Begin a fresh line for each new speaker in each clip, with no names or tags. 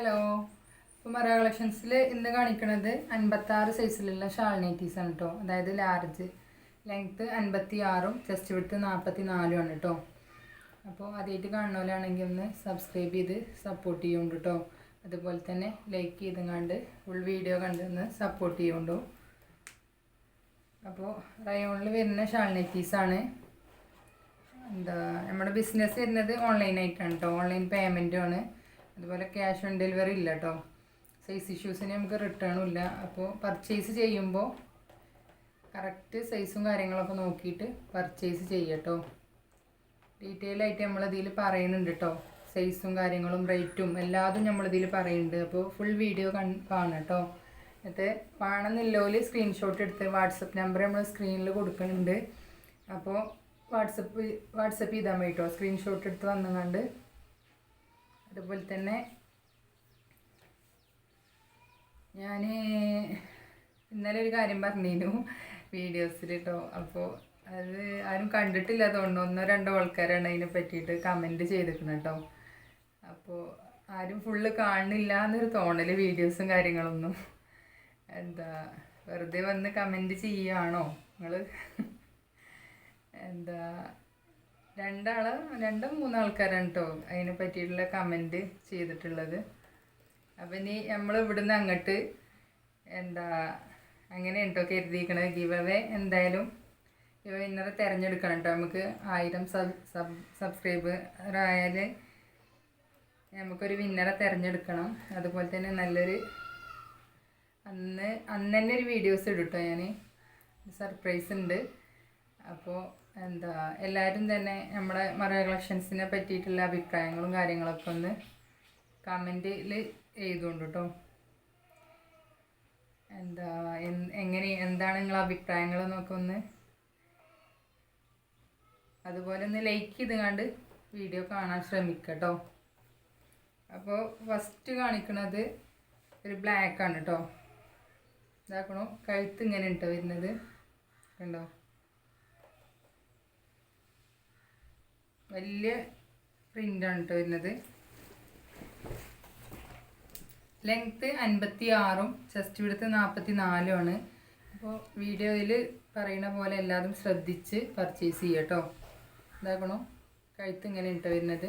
Hello. ഇപ്പോൾ മറ കളക്ഷൻസിൽ ഇന്ന് കാണിക്കുന്നത് അൻപത്താറ് സൈസിലുള്ള ഷാൾ നൈറ്റീസാണ് കേട്ടോ അതായത് ലാർജ്. ലെങ്ത്ത് അൻപത്തി ആറും ചെസ്റ്റ് വിടുത്ത് നാൽപ്പത്തി നാലും ആണ് കേട്ടോ അപ്പോൾ ആദ്യമായിട്ട് കാണുന്നവരാണെങ്കിൽ ഒന്ന് സബ്സ്ക്രൈബ് ചെയ്ത് സപ്പോർട്ട് ചെയ്യുന്നുണ്ട് കേട്ടോ അതുപോലെ തന്നെ ലൈക്ക് ചെയ്ത് കണ്ട് ഫുൾ വീഡിയോ കണ്ട് ഒന്ന് സപ്പോർട്ട് ചെയ്യുന്നുണ്ടോ അപ്പോൾ റയോണിൽ വരുന്ന ഷാൾ നൈറ്റീസാണ് എന്താ നമ്മുടെ ബിസിനസ് വരുന്നത് ഓൺലൈനായിട്ടാണ് കേട്ടോ ഓൺലൈൻ പേയ്മെന്റും ആണ്. അതുപോലെ ക്യാഷ് ഓൺ ഡെലിവറി ഇല്ല കേട്ടോ സൈസ് ഇഷ്യൂസിന് നമുക്ക് റിട്ടേണും ഇല്ല. അപ്പോൾ പർച്ചേസ് ചെയ്യുമ്പോൾ കറക്റ്റ് സൈസും കാര്യങ്ങളൊക്കെ നോക്കിയിട്ട് പർച്ചേസ് ചെയ്യട്ടോ. ഡീറ്റെയിൽ ആയിട്ട് നമ്മളിതിൽ പറയുന്നുണ്ട് കേട്ടോ സൈസും കാര്യങ്ങളും റേറ്റും എല്ലാതും നമ്മളിതിൽ പറയുന്നുണ്ട്. അപ്പോൾ ഫുൾ വീഡിയോ കൺ കാണാം കേട്ടോ എന്നിട്ട് വേണമെന്നില്ലോൽ സ്ക്രീൻഷോട്ട് എടുത്ത് വാട്സപ്പ് നമ്പർ നമ്മൾ സ്ക്രീനിൽ കൊടുക്കുന്നുണ്ട്. അപ്പോൾ വാട്സപ്പ് വാട്സപ്പ് ചെയ്താൽ മതി കേട്ടോ സ്ക്രീൻഷോട്ട് എടുത്ത് വന്നുകൊണ്ട് അതുപോലെ തന്നെ ഞാൻ ഇന്നലെ ഒരു കാര്യം പറഞ്ഞിരുന്നു വീഡിയോസിൽ കേട്ടോ അപ്പോൾ അത് ആരും കണ്ടിട്ടില്ല അതുകൊണ്ട് ഒന്നോ രണ്ടോ ആൾക്കാരാണ് അതിനെ പറ്റിയിട്ട് കമന്റ് ചെയ്തിരിക്കുന്നത് കേട്ടോ അപ്പോൾ ആരും ഫുള്ള് കാണുന്നില്ല എന്നൊരു തോന്നൽ വീഡിയോസും കാര്യങ്ങളൊന്നും. എന്താ വെറുതെ വന്ന് കമന്റ് ചെയ്യുകയാണോ നിങ്ങൾ എന്താ രണ്ടാൾ രണ്ടും മൂന്നാൾക്കാരാണ് കേട്ടോ അതിനെ പറ്റിയിട്ടുള്ള കമന്റ് ചെയ്തിട്ടുള്ളത്. അപ്പം ഇനി നമ്മൾ ഇവിടുന്ന് അങ്ങോട്ട് എന്താ അങ്ങനെ കേട്ടോ കരുതിയിരിക്കണത്. ഗിവ് അവേ എന്തായാലും ഗിവ് വിന്നറെ തിരഞ്ഞെടുക്കണം കേട്ടോ നമുക്ക് ആയിരം സബ് സബ് സബ്സ്ക്രൈബർ ആയാൽ നമുക്കൊരു വിന്നറെ തിരഞ്ഞെടുക്കണം. അതുപോലെ തന്നെ നല്ലൊരു അന്ന് അന്ന് തന്നെ ഒരു വീഡിയോസ് ഇടും കേട്ടോ ഞാൻ സർപ്രൈസ് ഉണ്ട്. അപ്പോൾ എന്താ എല്ലാവരും തന്നെ നമ്മുടെ മറ കളക്ഷൻസിനെ പറ്റിയിട്ടുള്ള അഭിപ്രായങ്ങളും കാര്യങ്ങളൊക്കെ ഒന്ന് കമന്റിൽ എഴുതുകൊണ്ട് കേട്ടോ എന്താ എങ്ങനെ എന്താണ് നിങ്ങൾ അഭിപ്രായങ്ങൾ എന്നൊക്കെ ഒന്ന് അതുപോലെ ഒന്ന് ലൈക്ക് ചെയ്ത് കണ്ട് വീഡിയോ കാണാൻ ശ്രമിക്കുക കേട്ടോ അപ്പോൾ ഫസ്റ്റ് കാണിക്കുന്നത് ഒരു ബ്ലാക്ക് ആണ് കേട്ടോ ഇതാക്കണോ? കഴുത്ത് ഇങ്ങനെ ഉണ്ടോ വരുന്നത്. കണ്ടോ? വലിയ പ്രിന്റാണ് കേട്ടോ വരുന്നത്. ലെങ്ത്ത് അൻപത്തി ആറും ചെസ്റ്റ് വിടുത്ത് നാൽപ്പത്തി നാലും ആണ് അപ്പോൾ വീഡിയോയിൽ പറയുന്ന പോലെ എല്ലാതും ശ്രദ്ധിച്ച് പർച്ചേസ് ചെയ്യുക കേട്ടോ ഇതാക്കണോ? കഴുത്ത് ഇങ്ങനെ ഇട്ടോ വരുന്നത്.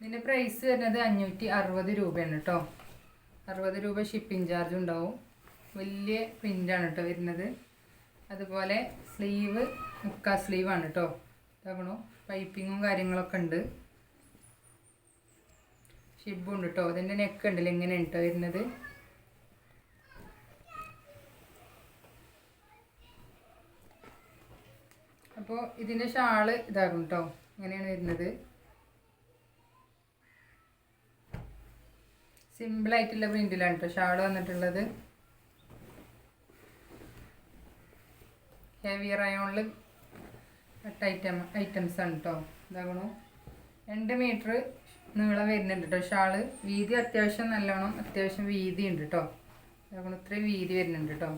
ഇതിന്റെ പ്രൈസ് വരുന്നത് അഞ്ഞൂറ്റി അറുപത് രൂപയാണ് കേട്ടോ അറുപത് രൂപ ഷിപ്പിംഗ് ചാർജ് ഉണ്ടാവും. വലിയ പ്രിന്റാണ് കേട്ടോ വരുന്നത്. അതുപോലെ സ്ലീവ് മുക്കാ സ്ലീവാണ് കേട്ടോ ഇതാകണു പൈപ്പിങ്ങും കാര്യങ്ങളൊക്കെ ഉണ്ട്. ഷിബും ഉണ്ട് കേട്ടോ അതിന്റെ നെക്ക് ഉണ്ടല്ലോ എങ്ങനെയാണ് കേട്ടോ വരുന്നത്. അപ്പോൾ ഇതിന്റെ ഷാൾ ഇതാകും കേട്ടോ ഇങ്ങനെയാണ് വരുന്നത്. സിമ്പിളായിട്ടുള്ള പ്രിന്റിലാണ് കേട്ടോ ഷാൾ വന്നിട്ടുള്ളത്. ഹെവി റയോണിൽ ഐറ്റം ഐറ്റംസ് ആണ് കേട്ടോ ഇതാകണു. രണ്ട് മീറ്റർ നീളം വരുന്നുണ്ട് കേട്ടോ ഷാൾ. വീതി അത്യാവശ്യം നല്ലോണം അത്യാവശ്യം വീതി ഉണ്ട് കേട്ടോ ഇതാകണു ഇത്രയും വീതി വരുന്നുണ്ട് കേട്ടോ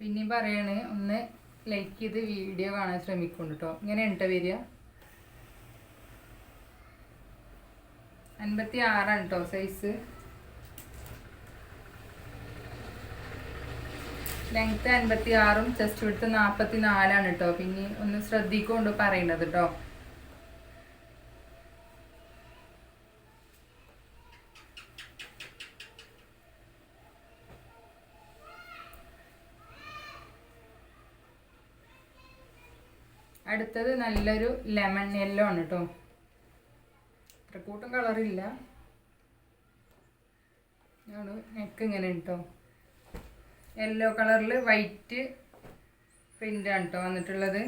പിന്നെ പറയണേ ഒന്ന് ലൈക്ക് ചെയ്ത് വീഡിയോ കാണാൻ ശ്രമിക്കുന്നുണ്ട് കേട്ടോ ഇങ്ങനെ ഉണ്ടോ വരിക. അൻപത്തി ആറാണ് കേട്ടോ സൈസ് ലെങ്ത്ത് അൻപത്തി ആറും ചെസ്റ്റ് വിടുത്ത് നാൽപ്പത്തി നാലാണ് കേട്ടോ പിന്നെ ഒന്ന് ശ്രദ്ധിക്കൊണ്ട് പറയുന്നത് കേട്ടോ അടുത്തത് നല്ലൊരു ലെമൺ യെല്ലോ ആണ് കേട്ടോ ഇത്രക്കൂട്ടം കളറില്ല നെക്ക് ഇങ്ങനെ കേട്ടോ യെല്ലോ കളറിൽ വൈറ്റ് പ്രിന്റാണ് കേട്ടോ വന്നിട്ടുള്ളത്.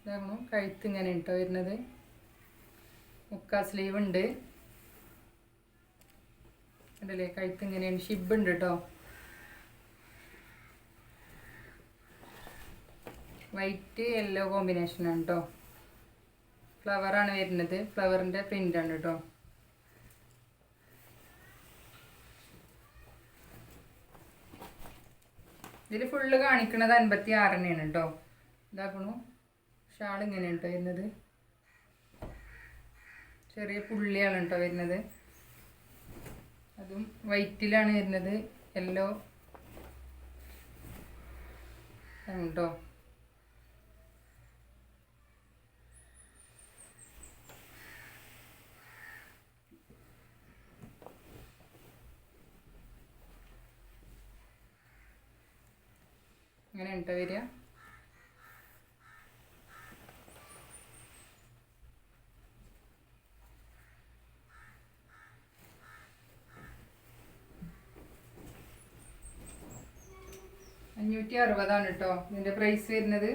ഇതാകണു കഴുത്ത് ഇങ്ങനെ കേട്ടോ വരുന്നത്. മുക്കാ സ്ലീവ് ഉണ്ട്. ഉണ്ടല്ലേ കഴുത്ത് ഇങ്ങനെയാണ്. ഷിബ് ഉണ്ട് കേട്ടോ വൈറ്റ് യെല്ലോ കോമ്പിനേഷനാണ് കേട്ടോ ഫ്ലവറാണ് വരുന്നത്. ഫ്ലവറിന്റെ പ്രിന്റാണ് കേട്ടോ ഇതിൽ ഫുള്ള് കാണിക്കുന്നത് അൻപത്തി ആറിനെയാണ് കേട്ടോ ഇതാക്കണു. ഷാൾ ഇങ്ങനെയാണ് കേട്ടോ വരുന്നത്. ചെറിയ പുള്ളിയാണ് കേട്ടോ വരുന്നത്. അതും വൈറ്റിലാണ് വരുന്നത്. യെല്ലോ കേട്ടോ ഇങ്ങനെ ഉണ്ടോ വരിക? അഞ്ഞൂറ്റി അറുപതാണ് കേട്ടോ ഇതിന്റെ പ്രൈസ് വരുന്നത്.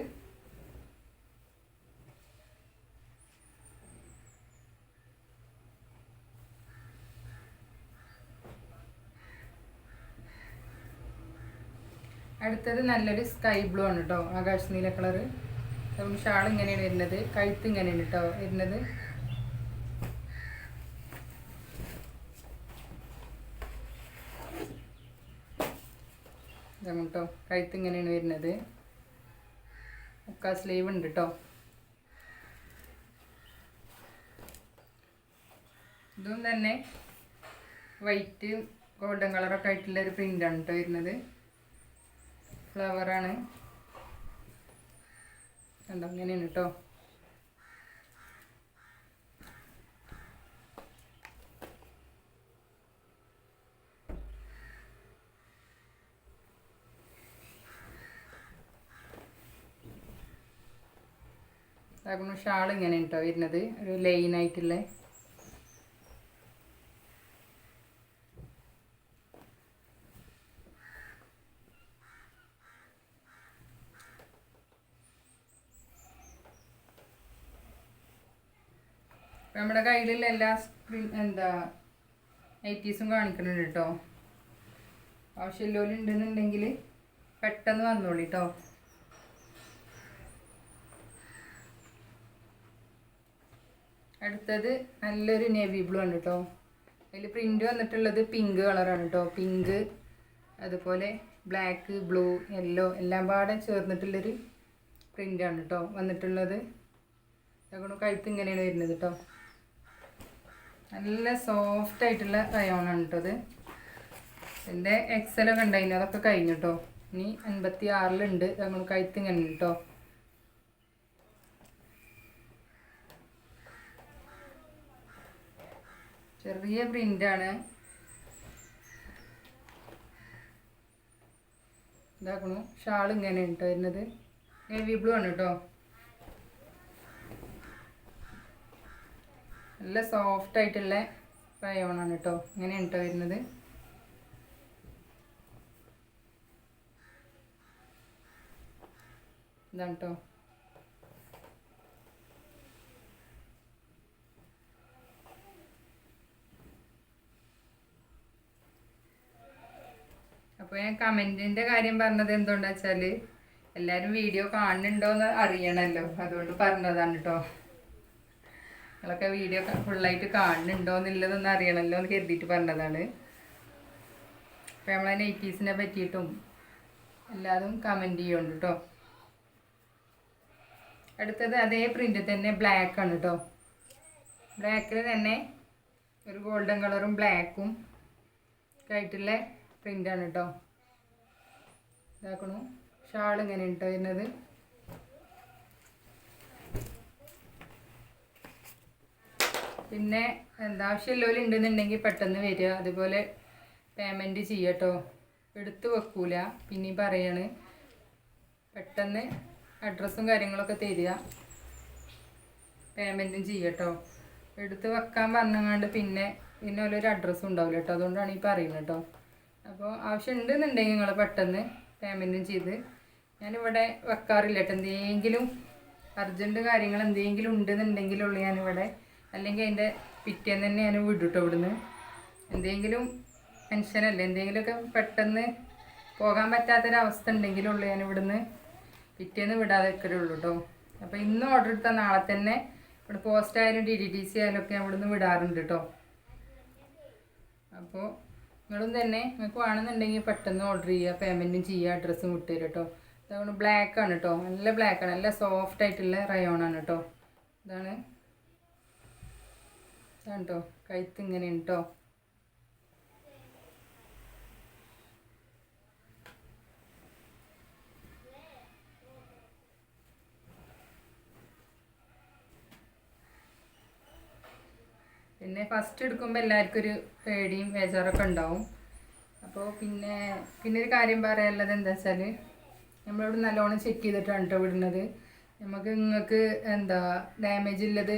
അടുത്തത് നല്ലൊരു സ്കൈ ബ്ലൂ ആണ് കേട്ടോ ആകാശ നീല കളറ് അപ്പം ഷാൾ ഇങ്ങനെയാണ് വരുന്നത്. കഴുത്ത് ഇങ്ങനെയാണ് കേട്ടോ വരുന്നത്. കേട്ടോ കഴുത്ത് ഇങ്ങനെയാണ് വരുന്നത്. മുക്കാ സ്ലീവ് ഉണ്ട് കേട്ടോ ഇതും തന്നെ വൈറ്റ് ഗോൾഡൻ കളറൊക്കെ ആയിട്ടുള്ള ഒരു പ്രിന്റാണ് കേട്ടോ വരുന്നത്. ഫ്ലവറാണ് കണ്ടോ അങ്ങനെയാണ് കേട്ടോ ഷാൾ ഇങ്ങനെ കേട്ടോ വരുന്നത്. ഒരു ലൈൻ നമ്മുടെ കയ്യിലുള്ള എല്ലാ സ്ക്രീൻ എന്താ നൈറ്റീസും കാണിക്കുന്നുണ്ട് കേട്ടോ ആവശ്യമില്ലോലും ഉണ്ടെന്നുണ്ടെങ്കിൽ പെട്ടെന്ന് വന്നോളി കേട്ടോ അടുത്തത് നല്ലൊരു നേവി ബ്ലൂ ആണ് കേട്ടോ അതിൽ പ്രിന്റ് വന്നിട്ടുള്ളത് പിങ്ക് കളറാണ് കേട്ടോ പിങ്ക് അതുപോലെ ബ്ലാക്ക് ബ്ലൂ യെല്ലോ എല്ലാം പാടെ ചേർന്നിട്ടുള്ളൊരു പ്രിന്റാണ് കേട്ടോ വന്നിട്ടുള്ളത്. അതുകൊണ്ട് കഴുത്ത് ഇങ്ങനെയാണ് വരുന്നത് കേട്ടോ നല്ല സോഫ്റ്റ് ആയിട്ടുള്ള റയോണാണ് കേട്ടോ അത് എന്റെ എക്സലൊക്കെ ഉണ്ടായിരുന്നു അതൊക്കെ കഴിഞ്ഞു കേട്ടോ ഇനി അൻപത്തി ആറിലുണ്ട് നമ്മൾ കഴുത്തിങ്ങനെ കേട്ടോ ചെറിയ പ്രിന്റാണ് ഇതാക്കണു. ഷാൾ ഇങ്ങനെ കേട്ടോ വരുന്നത്. നേവി ബ്ലൂ ആണ് കേട്ടോ നല്ല സോഫ്റ്റ് ആയിട്ടുള്ള റയോണാണ് കേട്ടോ ഇങ്ങനെയാണ് കേട്ടോ വരുന്നത്. ഇതാണ് കേട്ടോ അപ്പോൾ ഞാൻ കമന്റിന്റെ കാര്യം പറഞ്ഞത് എന്തുകൊണ്ടാ വെച്ചാൽ എല്ലാവരും വീഡിയോ കാണുന്നുണ്ടോ എന്ന് അറിയണമല്ലോ അതുകൊണ്ട് പറഞ്ഞതാണ് കേട്ടോ നിങ്ങളൊക്കെ വീഡിയോ ഫുള്ളായിട്ട് കാണുന്നുണ്ടോ എന്നുള്ളതൊന്നും അറിയണമല്ലോ എന്ന് കരുതിയിട്ട് പറഞ്ഞതാണ്. അപ്പോൾ നമ്മളെ നൈറ്റീസിനെ പറ്റിയിട്ടും എല്ലാതും കമന്റ് ചെയ്യുന്നുണ്ട് കേട്ടോ അടുത്തത് അതേ പ്രിന്റ് തന്നെ ബ്ലാക്ക് ആണ് കേട്ടോ ബ്ലാക്കിൽ തന്നെ ഒരു ഗോൾഡൻ കളറും ബ്ലാക്കും ഒക്കെ ആയിട്ടുള്ള പ്രിന്റാണ് കേട്ടോ ഇതാക്കണു. ഷാൾ ഇങ്ങനെ കേട്ടോ വരുന്നത്. പിന്നെ എന്താ ആവശ്യമുള്ളവർ ഉണ്ടെന്നുണ്ടെങ്കിൽ പെട്ടെന്ന് വരിക. അതുപോലെ പേയ്മെന്റ് ചെയ്യട്ടോ. എടുത്തു വെക്കൂല. പിന്നെ പറയാണ് പെട്ടെന്ന് അഡ്രസ്സും കാര്യങ്ങളൊക്കെ തരിക. പേയ്മെന്റും ചെയ്യട്ടോ. എടുത്ത് വെക്കാൻ പറഞ്ഞങ്ങാണ്ട് പിന്നെ പിന്നെ ഒരു അഡ്രസ്സും ഉണ്ടാവില്ല കേട്ടോ അതുകൊണ്ടാണ് ഈ പറയുന്നത് കേട്ടോ അപ്പോൾ ആവശ്യം ഉണ്ടെന്നുണ്ടെങ്കിൽ നിങ്ങൾ പെട്ടെന്ന് പേയ്മെന്റും ചെയ്ത് ഞാനിവിടെ വെക്കാറില്ല കേട്ടോ എന്തെങ്കിലും അർജന്റ് കാര്യങ്ങൾ എന്തെങ്കിലും ഉണ്ടെന്നുണ്ടെങ്കിലുള്ളൂ ഞാനിവിടെ അല്ലെങ്കിൽ അതിന്റെ പിറ്റേന്ന് തന്നെ ഞാൻ വിടും കേട്ടോ ഇവിടുന്ന്. എന്തെങ്കിലും മനുഷ്യനല്ലേ എന്തെങ്കിലുമൊക്കെ പെട്ടെന്ന് പോകാൻ പറ്റാത്തൊരവസ്ഥ ഉണ്ടെങ്കിലുള്ളൂ ഞാൻ ഇവിടുന്ന് പിറ്റേന്ന് വിടാതെ വെക്കലുള്ളൂ കേട്ടോ അപ്പോൾ ഇന്ന് ഓർഡർ എടുത്താൽ നാളെ തന്നെ ഇവിടെ പോസ്റ്റ് ആയാലും ഡി ഡി ടി സി ആയാലും ഒക്കെ ഇവിടുന്ന് വിടാറുണ്ട് കേട്ടോ അപ്പോൾ നിങ്ങളും തന്നെ നിങ്ങൾക്ക് വേണമെന്നുണ്ടെങ്കിൽ പെട്ടെന്ന് ഓർഡർ ചെയ്യുക പേയ്മെന്റും ചെയ്യുക അഡ്രസ്സും വിട്ടുതരും കേട്ടോ അതുകൊണ്ട് ബ്ലാക്ക് ആണ് കേട്ടോ നല്ല ബ്ലാക്ക് ആണ്. നല്ല സോഫ്റ്റ് ആയിട്ടുള്ള റയോൺ ആണ് കേട്ടോ ഇതാണ് ഇതാണ് കേട്ടോ കഴുത്ത് ഇങ്ങനെ ഉണ്ടോ പിന്നെ ഫസ്റ്റ് എടുക്കുമ്പോൾ എല്ലാവർക്കും ഒരു പേടിയും ബേജാറൊക്കെ ഉണ്ടാവും. അപ്പോൾ പിന്നെ പിന്നെ ഒരു കാര്യം പറയാനുള്ളത് എന്താ വെച്ചാൽ നമ്മളിവിടെ നല്ലോണം ചെക്ക് ചെയ്തിട്ടാണ് കേട്ടോ വിടുന്നത്. നമുക്ക് നിങ്ങൾക്ക് എന്താ ഡാമേജ് ഉള്ളത്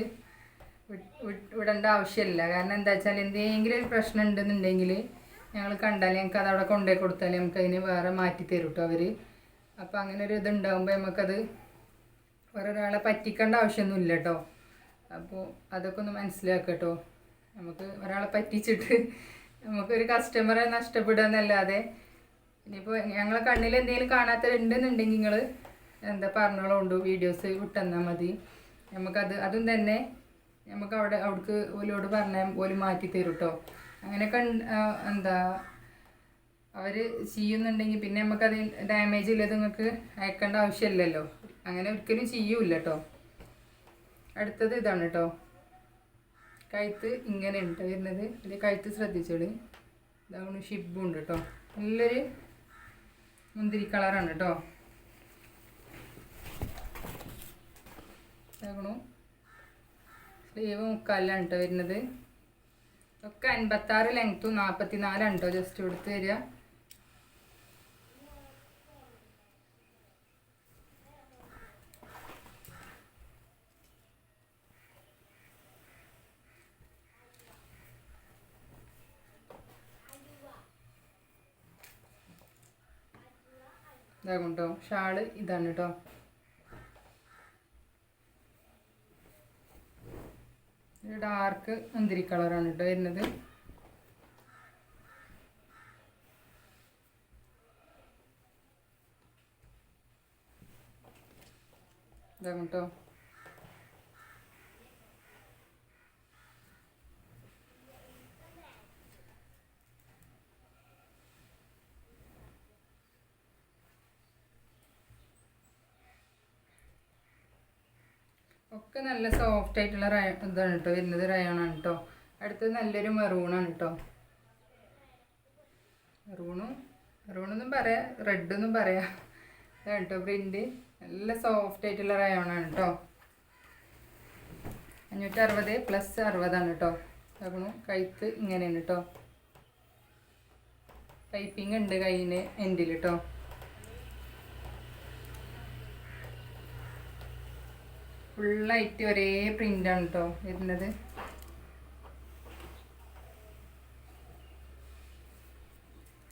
വിടേണ്ട ആവശ്യമില്ല. കാരണം എന്താ വെച്ചാൽ എന്തെങ്കിലും ഒരു പ്രശ്നം ഉണ്ടെന്നുണ്ടെങ്കിൽ ഞങ്ങൾ കണ്ടാൽ ഞങ്ങൾക്ക് അത് അവിടെ കൊണ്ടുപോയി കൊടുത്താൽ നമുക്ക് അതിന് വേറെ മാറ്റി തരും കേട്ടോ അവർ അപ്പോൾ അങ്ങനെ ഒരു ഇതുണ്ടാകുമ്പോൾ നമുക്കത് വേറെ ഒരാളെ പറ്റിക്കേണ്ട ആവശ്യമൊന്നുമില്ല കേട്ടോ അപ്പോൾ അതൊക്കെ ഒന്ന് മനസ്സിലാക്കുക കേട്ടോ നമുക്ക് ഒരാളെ പറ്റിച്ചിട്ട് നമുക്കൊരു കസ്റ്റമറെ നഷ്ടപ്പെടുക എന്നല്ലാതെ ഇനിയിപ്പോൾ ഞങ്ങളെ കണ്ണിൽ എന്തെങ്കിലും കാണാത്തവരുണ്ടെന്നുണ്ടെങ്കിൽ നിങ്ങൾ എന്താ പറഞ്ഞോളൂ വീഡിയോസ് വിട്ടെന്നാൽ മതി. നമുക്കത് അതും തന്നെ നമുക്ക് അവിടെ അവിടേക്ക് ഓലോട് പറഞ്ഞാൽ ഓൽ മാറ്റി തരും കേട്ടോ അങ്ങനെയൊക്കെ എന്താ അവർ ചെയ്യുന്നുണ്ടെങ്കിൽ പിന്നെ നമുക്കത് ഡാമേജ് ഇല്ലാതെ നിങ്ങൾക്ക് അയക്കേണ്ട ആവശ്യമില്ലല്ലോ. അങ്ങനെ ഒരിക്കലും ചെയ്യൂല കേട്ടോ അടുത്തത് ഇതാണ് കേട്ടോ കഴുത്ത് ഇങ്ങനെ ഉണ്ട് വരുന്നത്. ഇതിൽ കഴുത്ത് ശ്രദ്ധിച്ചോളി. ഇതാണ് ഷിബും ഉണ്ട് കേട്ടോ നല്ലൊരു മുന്തിരി കളറാണ് കേട്ടോ സ്ലീവ് മുക്കാലാണ് കേട്ടോ വരുന്നത്. ഒക്കെ അൻപത്താറ് ലെങ്ത്തും നാൽപ്പത്തി നാലാണ് കേട്ടോ ജസ്റ്റ് കൊടുത്ത് തരിക ഇതാകും കേട്ടോ ഷാൾ ഇതാണ് കേട്ടോ ഡാർക്ക് മുന്തിരി കളറാണ് കേട്ടോ വരുന്നത്. ഇതാകും കേട്ടോ ഒക്കെ നല്ല സോഫ്റ്റ് ആയിട്ടുള്ള റയ ഇതാണ് കേട്ടോ വരുന്നത് റയോണാണ് കേട്ടോ അടുത്തത് നല്ലൊരു മെറൂണാണ് കേട്ടോ മെറൂണും മെറൂണൊന്നും പറയാം റെഡെന്നും പറയാം. ഇതാണ് കേട്ടോ പ്രിന്റ് നല്ല സോഫ്റ്റ് ആയിട്ടുള്ള റയോണാണ് കേട്ടോ അഞ്ഞൂറ്റി അറുപത് പ്ലസ് അറുപതാണ് കേട്ടോ ഇതാക്കണു കഴുത്ത് ഇങ്ങനെയാണ് കേട്ടോ പൈപ്പിംഗ് ഉണ്ട് കയ്യിന് എൻഡിൽ കേട്ടോ ഫുള്ളായിട്ട് ഒരേ പ്രിന്റാണ് കേട്ടോ വരുന്നത്.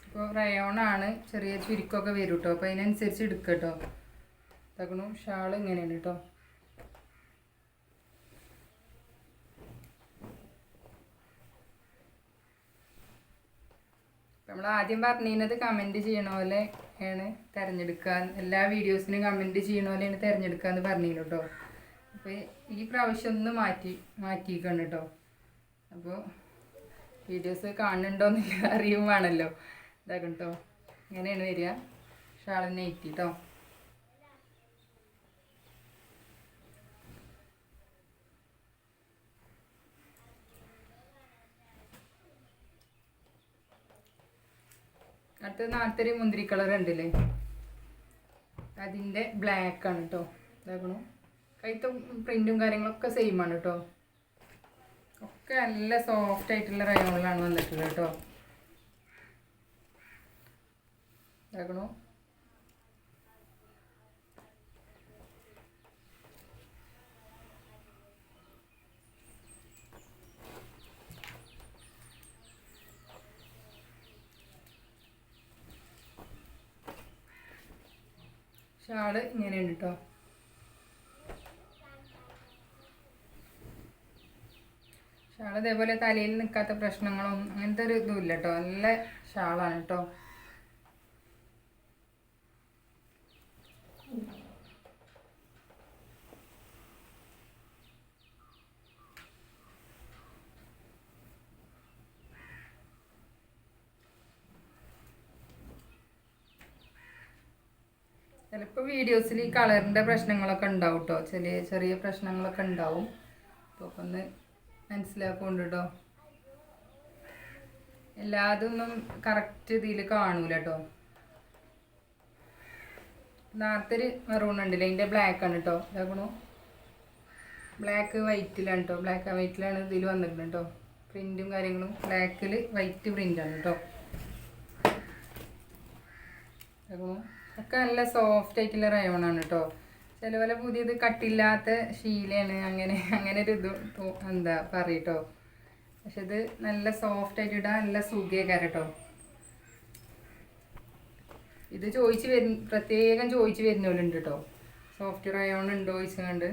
ഇപ്പോൾ റയോണാണ് ചെറിയ ചുരുക്കമൊക്കെ വരും കേട്ടോ അപ്പോൾ അതിനനുസരിച്ച് എടുക്കുക കേട്ടോ തകണു ഷാൾ ഇങ്ങനെയാണ് കേട്ടോ നമ്മൾ ആദ്യം പറഞ്ഞിരുന്നത് കമന്റ് ചെയ്യണ പോലെ ആണ് തിരഞ്ഞെടുക്കുക എല്ലാ വീഡിയോസിനും കമന്റ് ചെയ്യണ പോലെയാണ് തിരഞ്ഞെടുക്കുക എന്ന് പറഞ്ഞിരുന്നു കേട്ടോ അപ്പോൾ ഈ പ്രാവശ്യം ഒന്ന് മാറ്റി മാറ്റിയിരിക്കണം കേട്ടോ. അപ്പോൾ വീഡിയോസ് കാണുന്നുണ്ടോയെന്നില്ല അറിയും വേണമല്ലോ ഇതാക്കും കേട്ടോ ഇങ്ങനെയാണ് വരിക. ഷാളിന് നെയ്റ്റി കേട്ടോ അടുത്ത നാട്ടൊരു മുന്തിരി കളർ ഉണ്ടല്ലേ? അതിന്റെ ബ്ലാക്ക് ആണ് കേട്ടോ ഇതാക്കണു. കൈത്ത പ്രിന്റും കാര്യങ്ങളൊക്കെ സെയിം ആണ് കേട്ടോ ഒക്കെ നല്ല സോഫ്റ്റ് ആയിട്ടുള്ള റയോണിലാണ് വന്നിട്ടുള്ളത് കേട്ടോ ണോ ഷാൾ ഇങ്ങനെയുണ്ട് കേട്ടോ ഷാൾ ഇതേപോലെ തലയിൽ നിൽക്കാത്ത പ്രശ്നങ്ങളും അങ്ങനത്തെ ഒരു ഇതും ഇല്ല കേട്ടോ നല്ല ഷാളാണ് കേട്ടോ ചിലപ്പോൾ വീഡിയോസിൽ ഈ കളറിന്റെ പ്രശ്നങ്ങളൊക്കെ ഉണ്ടാവും കേട്ടോ ചെറിയ ചെറിയ പ്രശ്നങ്ങളൊക്കെ ഉണ്ടാവും. അപ്പോൾ ഒന്ന് മനസ്സിലാക്കുന്നുണ്ട് കേട്ടോ എല്ലാതൊന്നും കറക്റ്റ് ഇതിൽ കാണൂല കേട്ടോ നേരത്തെ ഒരു മെറൂൺ ഉണ്ടല്ലേ അതിന്റെ ബ്ലാക്ക് ആണ് കേട്ടോ ഇതാക്കണു. ബ്ലാക്ക് വൈറ്റിലാണ് കേട്ടോ ബ്ലാക്ക് ആൻഡ് വൈറ്റിലാണ് ഇതിൽ വന്നിട്ടുണ്ട് കേട്ടോ പ്രിന്റും കാര്യങ്ങളും ബ്ലാക്കിൽ വൈറ്റ് പ്രിന്റാണ് കേട്ടോ ഒക്കെ നല്ല സോഫ്റ്റ് ആയിട്ടുള്ള റയോൺ ആണ് കേട്ടോ ചില പോലെ പുതിയത് കട്ടില്ലാത്ത ശീലയാണ്. അങ്ങനെ അങ്ങനെ ഒരു ഇത് എന്താ പറയട്ടോ. പക്ഷെ ഇത് നല്ല സോഫ്റ്റ് ആയിട്ട് നല്ല സുഖേക്കാരം കേട്ടോ. ഇത് ചോദിച്ച് വരു പ്രത്യേകം ചോദിച്ച് വരുന്നവരുണ്ട് കേട്ടോ. സോഫ്റ്റ് റയോൺ ചോദിച്ചുകൊണ്ട്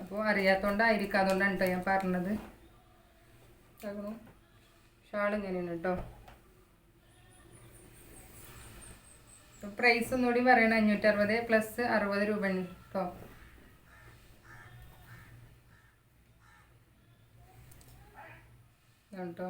അപ്പോൾ അറിയാത്തോണ്ടായിരിക്കും അതുകൊണ്ടാണ് കേട്ടോ ഞാൻ പറഞ്ഞത്. ഷാൾ ഇങ്ങനെയാണ് കേട്ടോ പ്രൈസ് ഒന്നുകൂടി പറയണം അഞ്ഞൂറ്ററുപത് പ്ലസ് അറുപത് രൂപ കേട്ടോ കേട്ടോ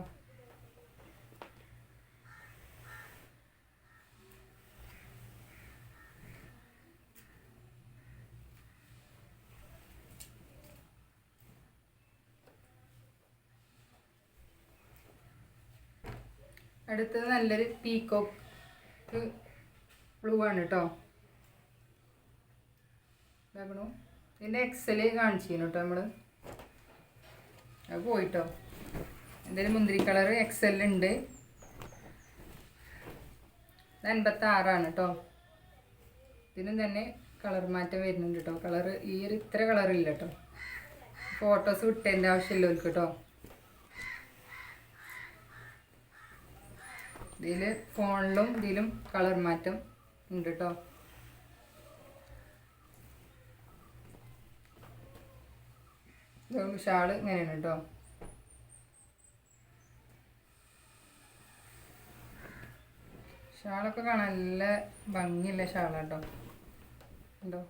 അടുത്തത് നല്ലൊരു പീക്കോക്ക് ബ്ലൂ ആണ് കേട്ടോ ഇതാക്കണു ഇതിന്റെ എക്സൽ കാണിച്ചിരുന്നു കേട്ടോ നമ്മൾ അത് പോയിട്ടോ എന്തായാലും മുന്തിരി കളർ എക്സൽ ഉണ്ട് ഇത് അൻപത്തി ആറാണ് കേട്ടോ ഇതിനും തന്നെ കളർ മാറ്റം വരുന്നുണ്ട് കേട്ടോ കളർ ഈ ഒരു ഇത്ര കളർ ഇല്ല കേട്ടോ ഫോട്ടോസ് വിട്ടതിന്റെ ആവശ്യമില്ല ഓൽക്ക് കേട്ടോ ഇതിൽ ഫോണിലും ഇതിലും കളർ മാറ്റം ഉണ്ട് കേട്ടോ ഷാൾ ഇങ്ങനെയാണ് കേട്ടോ. ഷാളൊക്കെ കാണാൻ നല്ല ഭംഗിയുള്ള ഷാളാട്ടോ ഉണ്ടോ?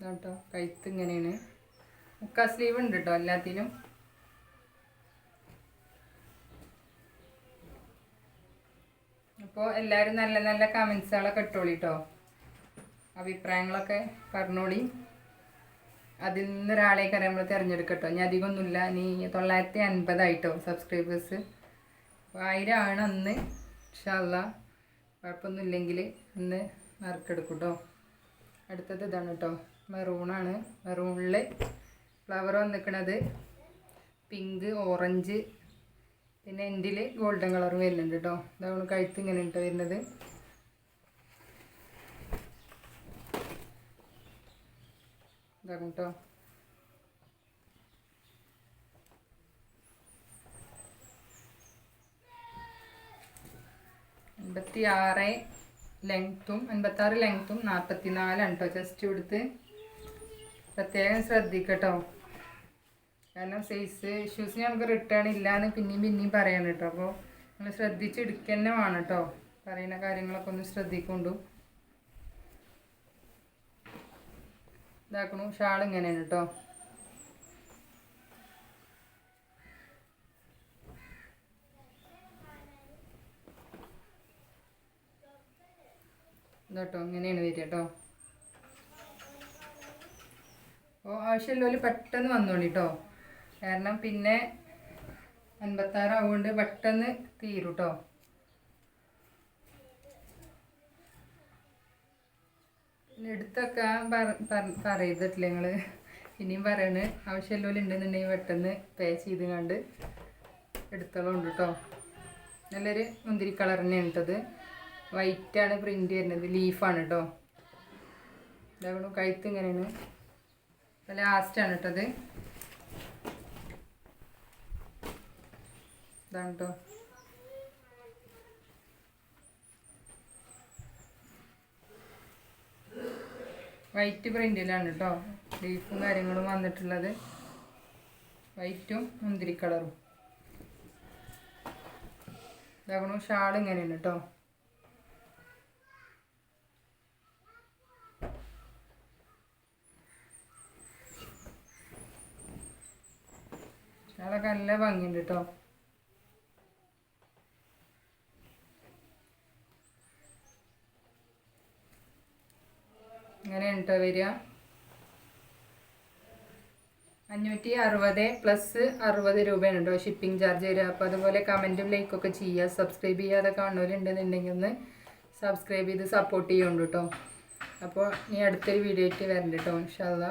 കേട്ടോ കഴുത്ത് ഇങ്ങനെയാണ്. മുക്കാ സ്ലീവ് ഉണ്ട് കേട്ടോ എല്ലാത്തിനും അപ്പോൾ എല്ലാവരും നല്ല നല്ല കമൻസുകളൊക്കെ ഇട്ടോളി കേട്ടോ അഭിപ്രായങ്ങളൊക്കെ പറഞ്ഞോളി. അതിൽ നിന്ന് ഒരാളേക്കാരെ നമ്മൾ തിരഞ്ഞെടുക്കട്ടോ. ഇനി അധികമൊന്നുമില്ല. നീ തൊള്ളായിരത്തി അൻപതായിട്ടോ സബ്സ്ക്രൈബേഴ്സ് അപ്പോൾ ആയിരം ആണ് അന്ന്. ഇഷല്ല കുഴപ്പമൊന്നുമില്ലെങ്കിൽ അന്ന് നറുക്കെടുക്കും കേട്ടോ അടുത്തത് ഇതാണ് കേട്ടോ മെറൂണാണ് മെറൂണിൽ ഫ്ലവർ വന്നിക്കണത്. പിങ്ക് ഓറഞ്ച് പിന്നെ എൻഡിൽ ഗോൾഡൻ കളർ വരുന്നുണ്ട് കേട്ടോ ഇതാണ് കഴുത്ത് ഇങ്ങനെ ഇട്ട് വരുന്നത്. ഇതാകും കേട്ടോ അൻപത്തി ആറ് ലെങ്ത്തും അൻപത്തി ആറ് ലെങ്ത്തും നാൽപ്പത്തി നാലാണ് കേട്ടോ ജസ്റ്റ് കൊടുത്ത് പ്രത്യേകം ശ്രദ്ധിക്കട്ടോ കാരണം സൈസ് ഇഷ്യൂസ് നമുക്ക് റിട്ടേൺ ഇല്ലാന്ന് പിന്നെയും പിന്നെയും പറയാൻ കേട്ടോ അപ്പോൾ നിങ്ങൾ ശ്രദ്ധിച്ച് എടുക്കുക വേണം കേട്ടോ പറയുന്ന കാര്യങ്ങളൊക്കെ ഒന്ന് ശ്രദ്ധിക്കൊണ്ടു. ഇതാക്കണു. ഷാൾ ഇങ്ങനെയാണ് കേട്ടോ ഇതാട്ടോ ഇങ്ങനെയാണ് വരിക കേട്ടോ അപ്പോൾ ആവശ്യമുള്ളവർ പെട്ടെന്ന് വന്നോളി കേട്ടോ കാരണം പിന്നെ അൻപത്താറ് ആവുകൊണ്ട് പെട്ടെന്ന് തീരും കേട്ടോ എടുത്തൊക്കെ പറയത്തില്ല നിങ്ങൾ ഇനിയും പറയണ്. ആവശ്യമുള്ളവർ ഉണ്ടെന്നുണ്ടെങ്കിൽ പെട്ടെന്ന് പേ ചെയ്ത് കണ്ട് എടുത്തോളം കേട്ടോ നല്ലൊരു മുന്തിരി കളർ തന്നെയാണ് കേട്ടത് വൈറ്റാണ് പ്രിന്റ് വരുന്നത്. ലീഫാണ് കേട്ടോ ഇതാകണം കഴുത്ത് ഇങ്ങനെയാണ്. ലാസ്റ്റാണ് കേട്ടത് ഇതാണ് വൈറ്റ് പ്രിന്റിലാണ് കേട്ടോ ലീഫും കാര്യങ്ങളും വന്നിട്ടുള്ളത്. വൈറ്റും മുന്തിരി കളറും ഇതാകണു ഷാൾ ഇങ്ങനെയാണ് കേട്ടോ ഷാളൊക്കെ നല്ല ഭംഗിയുണ്ട് കേട്ടോ ഇങ്ങനെയാണ് കേട്ടോ വരിക. അഞ്ഞൂറ്റി അറുപത് പ്ലസ് അറുപത് രൂപയാണ് കേട്ടോ ഷിപ്പിംഗ് ചാർജ് വരിക. അപ്പോൾ അതുപോലെ കമന്റും ലൈക്കൊക്കെ ചെയ്യുക. സബ്സ്ക്രൈബ് ചെയ്യാതെ കാണുന്നവരുണ്ടെന്നുണ്ടെങ്കിൽ ഒന്ന് സബ്സ്ക്രൈബ് ചെയ്ത് സപ്പോർട്ട് ചെയ്യുന്നുണ്ട് കേട്ടോ അപ്പോൾ ഇനി അടുത്തൊരു വീഡിയോ ആയിട്ട് വരണ്ട കേട്ടോ ഇൻഷാല്ലാ